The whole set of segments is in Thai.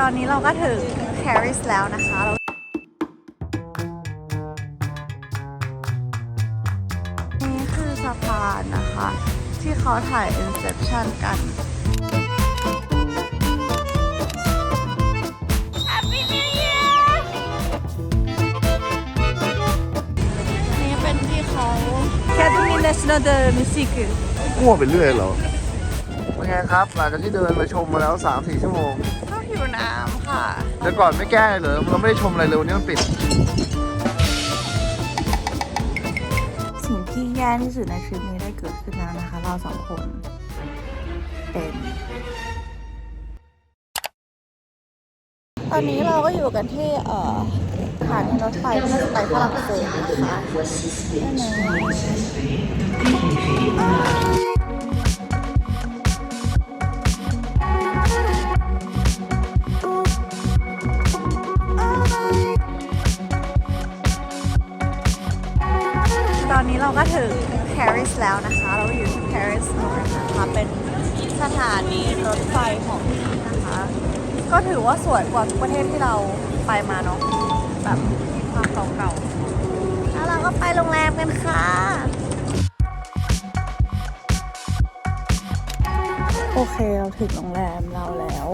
ตอนนี้เราก็ถึงปารีสแล้วนะคะเรานี่คือสะพานนะคะ ที่เขาถ่าย Inception กัน Happy New Year นี่เป็นที่เขา Academy National de Musique มั่วไปเรื่อยเหรอ เป็นไงครับ หลังจากที่เดินมาชมมาแล้ว 3-4 ชั่วโมงก็หิว น้ำค่ะ แต่ก่อนไม่แก้เลยเหรอเราไม่ได้ชมอะไรเลยวันนี้มันปิด สิ่งที่แย่ที่สุดในทริปนี้ได้เกิดขึ้นแล้วนะคะ เราสองคน เป็น ตอนนี้เราก็อยู่กันที่เอ่อสถานีรถไฟที่จะไปฝรั่งเศสนะคะต สวยกว่าทุกประเทศที่เราไปมาเนาะแบบความเก่าๆแล้วเราก็ไปโรงแรมกันค่ะ โอเคเราถึงโรงแรมเราแล้ว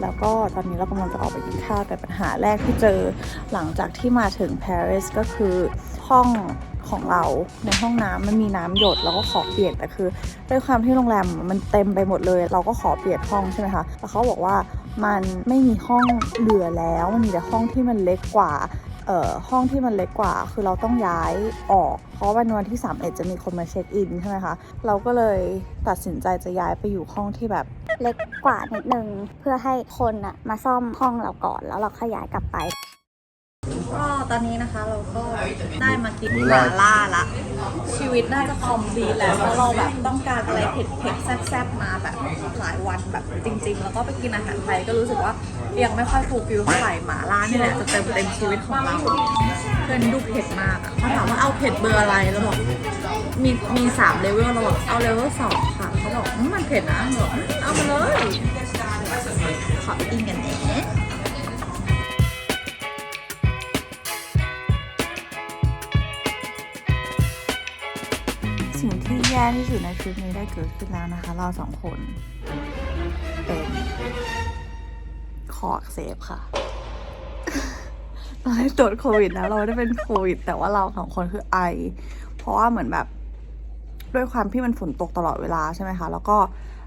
แล้วก็ตอนนี้เรากำลังจะออกไปกินข้าวแต่ปัญหาแรกที่เจอหลังจากที่มาถึงปารีสก็คือห้อง ของเราในห้องน้ำมันมีน้ำหยดเราก็ขอเปลี่ยนแต่คือด้วยความที่โรงแรมมันเต็มไปหมดเลย เราก็ขอเปลี่ยนห้องใช่ไหมคะแล้วเขาบอกว่ามันไม่มีห้องเหลือแล้วมันมีแต่ห้องที่มันเล็กกว่าเอ่อห้องที่มันเล็กกว่า คือเราต้องย้ายออก เพราะวันวันที่3เอ็ดจะมีคนมาเช็คอินใช่ไหมคะเราก็เลยตัดสินใจจะย้ายไปอยู่ห้องที่แบบเล็กกว่านิดนึงเพื่อให้คนอะมาซ่อมห้องเราก่อนแล้วเราขยายกลับไป ตอนนี้นะคะเราก็ได้มากินหมาล่าละ ชีวิตน่าจะคอมพลีทแล้วเพราะเราแบบต้องการอะไรเผ็ดเผ็ดๆแซ่บๆมาแบบหลายวันแบบจริง ๆ แล้วก็ไปกินอาหารไทยก็รู้สึกว่ายังไม่ค่อยฟูลฟิลเท่าไหร่หมาล่านี่แหละจะเติมเต็มชีวิตของเราเพื่อนดูเผ็ดมากอะเขาถามว่าเอาเผ็ดเบอร์อะไรแล้วบอกมีมีสามเลเวลเราบอกเอาเลเวลสองค่ะเขาบอกอืมมันเผ็ดนะบอกอืมเอามาเลยขอกินกันเอง ย่ที่สุดในทริปนี้ได้เกิดขึ้นแล้วนะคะ เราสองคน เป็นคอกเสบค่ะตอนที่ตรวจโควิดนะเราได้เป็นโควิด แต่ว่าเราสองคนคือไอ เพราะว่าเหมือนแบบ ด้วยความที่มันฝนตกตลอดเวลาใช่ไหมคะ แล้วก็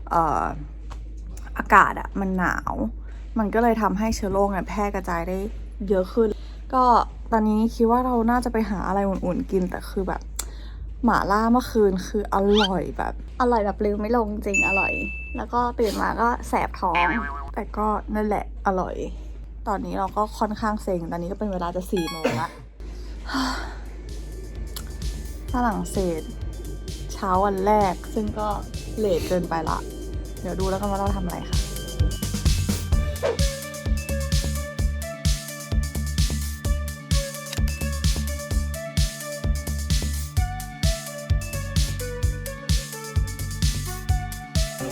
เอ่ออากาศอะมันหนาว มันก็เลยทำให้เชื้อโรคเนี่ยแพร่กระจายได้เยอะขึ้น ก็ตอนนี้คิดว่าเราน่าจะไปหาอะไรอุ่นๆกินแต่คือแบบ หมาล่าเมื่อคืนคืออร่อยแบบ อร่อยแบบลืมไม่ลงจริงอร่อย แล้วก็ตื่นมาก็แสบท้อง แต่ก็นั่นแหละอร่อย ตอนนี้เราก็ค่อนข้างเซ็งตอนนี้ก็เป็นเวลาจะสี่โมงละฝรั่งเศส เช้าวันแรกซึ่งก็เลทเกินไปละ เดี๋ยวดูแล้วกันว่าเราทำอะไรค่ะ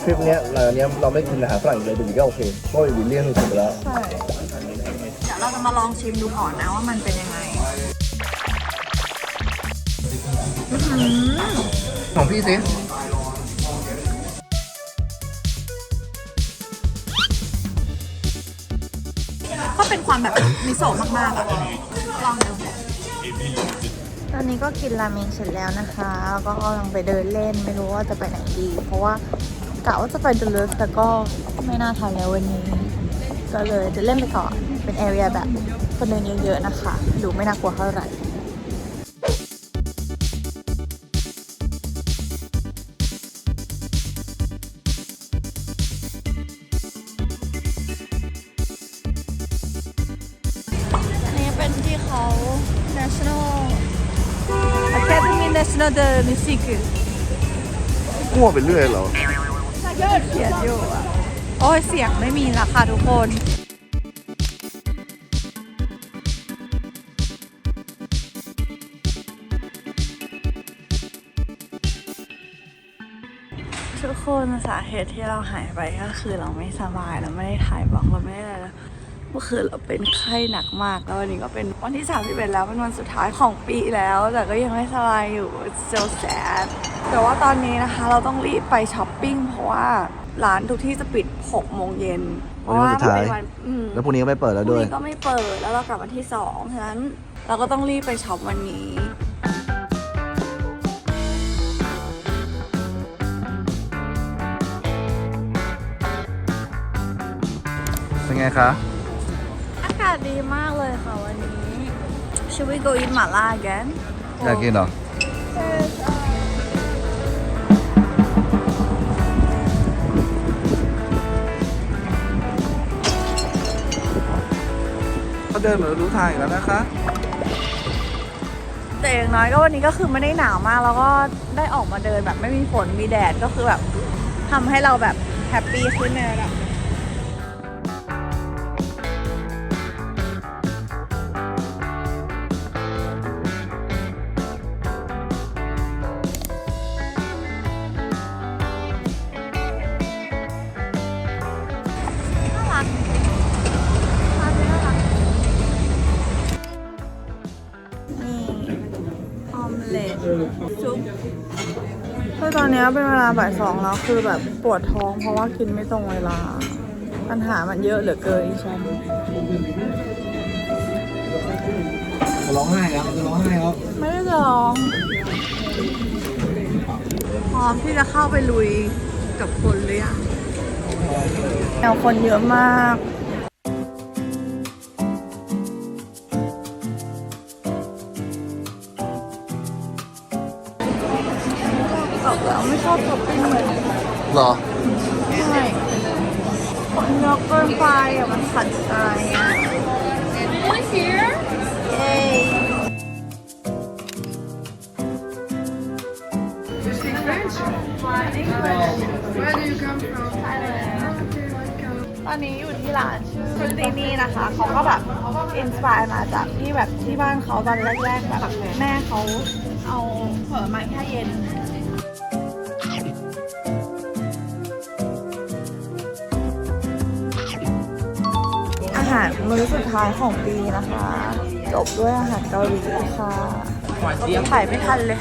ริปเนี้ยหลังจากเนี้ยเราไม่กินอาหารฝรั่งอีกเลยดูดีก็โอเคเพราะว่าวิลเลียนสุดแล้ว ใช่ เดี๋ยวเราจะมาลองชิมดูก่อนนะว่ามันเป็นยังไงของพี่สิก็เป็นความแบบมิโซะมากๆอะลองดูตอนนี้ก็กินราเมงเสร็จแล้วนะคะแล้วก็กำลังไปเดินเล่นไม่รู้ว่าจะไปไหนดี เพราะว่า กะว่าจะไปเดลฟแต่ก็ไม่น่าทันแล้ววันนี้ ก็เลยจะเล่นไปก่อนเป็นแอเรียแบบคนเดินเยอะๆนะคะดูไม่น่ากลัวเท่าไหร่อันนี้เป็นที่เขา National Academy National de Musique มั่วไปเรื่อยเหรอ เขียนอยู่อะ โอ้ยเสียงไม่มีละค่ะทุกคนทุกคนสาเหตุที่เราหายไปก็คือเราไม่สบายเราไม่ได้ถ่ายบล็อกเราไม่ได้อะไรแล้วเมื่อคืนเราเป็นไข้หนักมากแล้ววันนี้ก็เป็นวันที่31แล้วเป็นวันสุดท้ายของปีแล้ว แต่ก็ยังไม่สบายอยู่ It's so sad แต่ว่าตอนนี้นะคะเราต้องรีบไปช้อปปิ้ง ว่าร้านทุกที่จะปิด6โมงเย็นเพราะว่ามันเป็นวันอืมแล้วพรุ่งนี้ก็ไม่เปิดแล้วพรุ่งด้วย นี้ก็ไม่เปิดแล้วเรากลับวันที่สองฉะนั้นเราก็ต้องรีบไปช็อปวันนี้ เป็นไงคะ อากาศดีมากเลยค่ะวันนี้ Should we go eat หม่าล่า again อยากกินเหรอ ก็เดินเหมือนรู้ทางอีกแล้วนะคะ แต่อย่างน้อยก็วันนี้ก็คือไม่ได้หนาวมาก แล้วก็ได้ออกมาเดินแบบไม่มีฝนมีแดดก็คือแบบทำให้เราแบบแฮปปี้ขึ้นในระดับน่า คือตอนนี้เป็นเวลาบ่ายสองแล้วคือแบบปวดท้องเพราะว่ากินไม่ตรงเวลา ปัญหามันเยอะเหลือเกินอีฉันจะร้องไห้ครับจะร้องไห้ครับไม่ได้จะร้องพร้อมที่จะเข้าไปลุยกับคนหรือยังแนวคนเยอะมาก อกแล้วไม่ชอบช้อปปิ้งเลยหรอ ใช่คนเยอะเกินไปอะมันขัดใจอะเย้ตอนนี้อยู่ที่ร้านชื่อฟรุตินี่นะคะ เขาก็แบบอินสปายมาจากที่แบบที่บ้านเขาตอนแรกๆแบบแม่เขาเอาเผลอไม้แค่เย็น หารมื้อสุดท้ายของปีนะคะ จบด้วยอาหารเกาหลีค่ะถ่ายไม่ทันเลย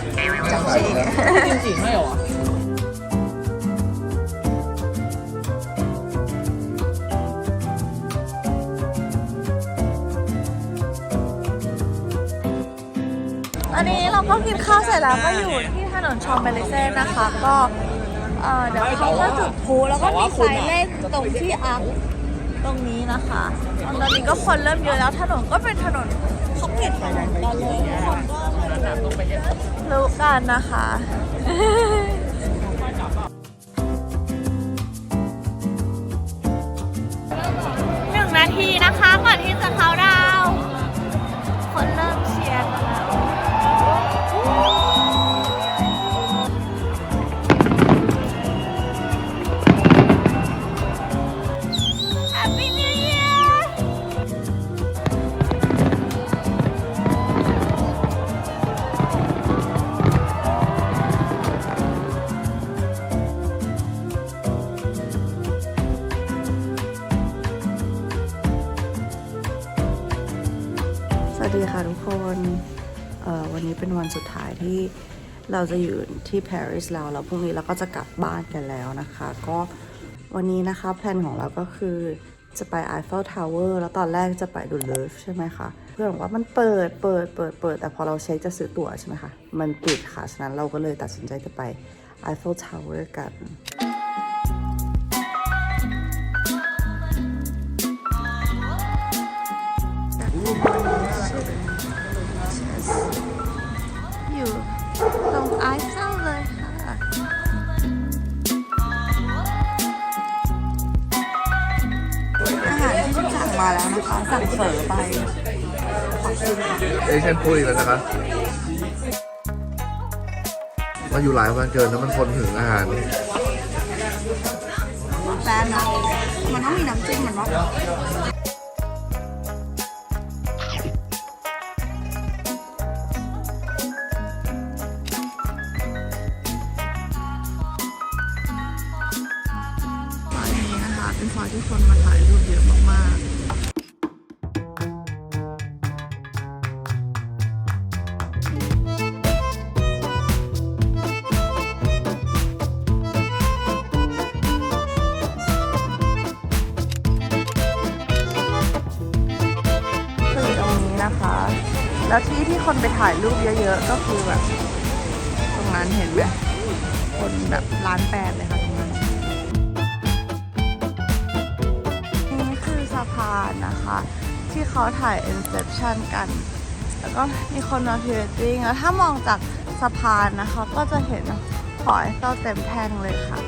จริงๆจริงไม่หรอตอนนี้เราก็กินข้าวเสร็จแล้วก็อยู่ที่ถนนชอมเบลิเซ่นะคะก็เดี๋ยวเขาก็จุดพลุแล้วก็มีไฟเล่นตรงที่อัพ รงนี้นะคะตอนนี้ก็คนเริ่มเยอะแล้วถนนก็เป็นถนนเขาปิดถนนกันเลยคนก็รู้กันนะคะ ดีค่ะทุกคนวันนี้เป็นวันสุดท้ายที่เราจะอยู่ที่ปารีสแล้วแล้วพรุ่งนี้เราก็จะกลับบ้านกันแล้วนะคะ ก็วันนี้นะคะแพลนของเราก็คือจะไป Eiffel Tower แล้วตอนแรกจะไปดูเลฟใช่ไหมคะ เพื่อนบอกว่ามันเปิดเปิดเปิดเปิด แต่พอเราเช็คจะซื้อตั๋วใช่ไหมคะ มันปิดค่ะ ฉะนั้นเราก็เลยตัดสินใจจะไป Eiffel Tower กัน สั่งเฝอไป ขอบคุณค่ะเอเชียนพูดอีกแล้วนะคะมาอยู่หลายวันเกินแล้วมันคนถึงอาหารแฟนนะมันต้องมีน้ำจิ้มเหมือนว่า คนไปถ่ายรูปเยอะๆ ก็คือแบบ ตรงนั้นเห็นไหมคนแบบล้านแปดเลยค่ะตรงนั้น นี่คือสะพานนะคะ ที่เขาถ่าย Inception กัน แล้วก็มีคนมาพิวติ้งแล้วถ้ามองจากสะพานนะคะ ก็จะเห็นหอไอเฟลเต็มแท่งเลยค่ะ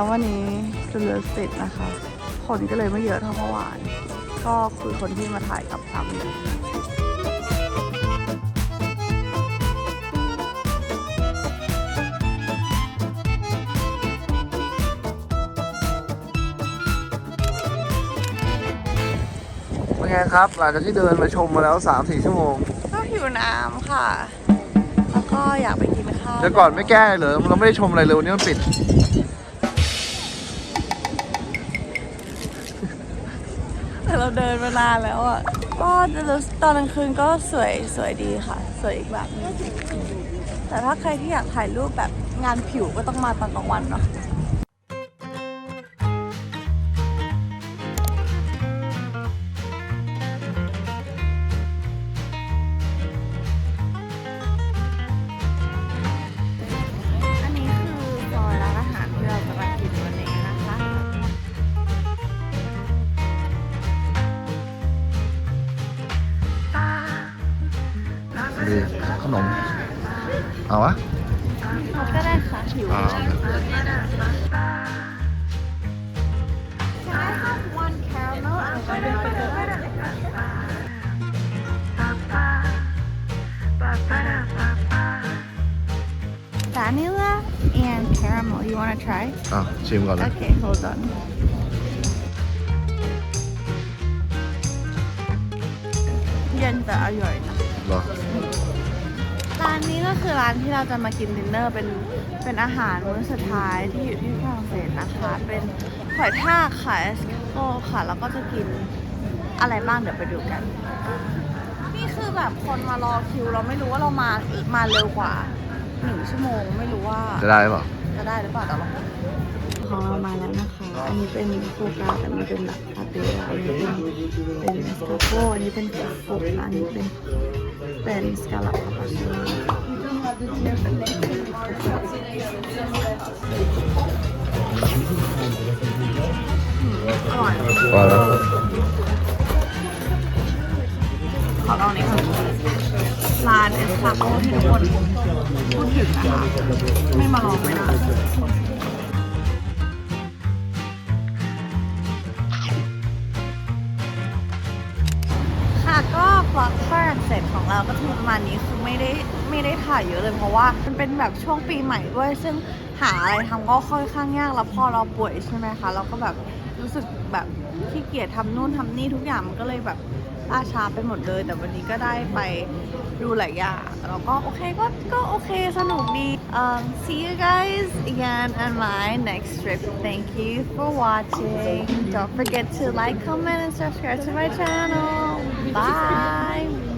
แล้ววันนี้จุลศิษย์นะคะ คนก็เลยไม่เยอะเท่าเมื่อวาน ก็คือคนที่มาถ่ายกับซ้ำเนี่ยเป็นไงครับ หลังจากที่เดินมาชมมาแล้ว 3-4 ชั่วโมง ก็หิวน้ำค่ะ แล้วก็อยากไปกินข้าวแล้วก่อนไม่แก้เหรอเราไม่ได้ชมอะไรเลยวันนี้มันปิด เราเดินมานานแล้วอะก็รู้ตอนกลางคืนก็สวยสวยดีค่ะ สวยอีกแบบนึงแต่ถ้าใครที่อยากถ่ายรูปแบบงานผิวก็ต้องมาตอนกลางวันเนาะ นม เอาวะก็ได้ค่ะหิวเอาเอา vanilla and caramel you wanna try อะชิมก่อนเลย okay hold on เย็นแต่อร่อยนะเหรอ ร้านนี้ก็คือร้านที่เราจะมากินดินเนอร์เป็นเป็นอาหารมื้อสุดท้ายที่อยู่ที่ฝรั่งเศสนะคะ เป็นหอยทากค่ะเอสโกค่ะ แล้วก็จะกินอะไรบ้างเดี๋ยวไปดูกัน นี่คือแบบคนมารอคิว เราไม่รู้ว่าเรามามาเร็วกว่าหนึ่งชั่วโมง ไม่รู้ว่าจะได้เปล่าจะได้หรือเปล่าแต่ลอง ของเรามาแล้วนะคะ อันนี้เป็นโฟกาแต่มันเป็นแบบคาเฟ่อันนี้เป็นเป็นสกาโปอันนี้เป็นโฟกาอันนี้เป็นเป็นสกาลับคาปาชิโน่อร่อยแล้วขอลองนี้ค่ะร้านเอสคาโปที่ทุกคนพูดถึงนะคะ ไม่มาลองไม่ได้ ค่ะก็ฟล็อกฝรั่งเศสของเราก็คือประมาณนี้คือไม่ได้ไม่ได้ถ่ายเยอะเลยเพราะว่ามันเป็นแบบช่วงปีใหม่ด้วย ซึ่งหาอะไรทำก็ค่อนข้างยากแล้วพอเราป่วยใช่ไหมคะ เราก็แบบรู้สึกแบบขี้เกียจทำนู่นทำนี่ทุกอย่างมันก็เลยแบบล่าช้าไปหมดเลย แต่วันนี้ก็ได้ไปดูหลายอย่างแล้วก็โอเคก็ก็โอเคสนุกดี Um, see you guys again on my next trip. Thank you for watching. Don't forget to like, comment, and subscribe to my channel. Bye.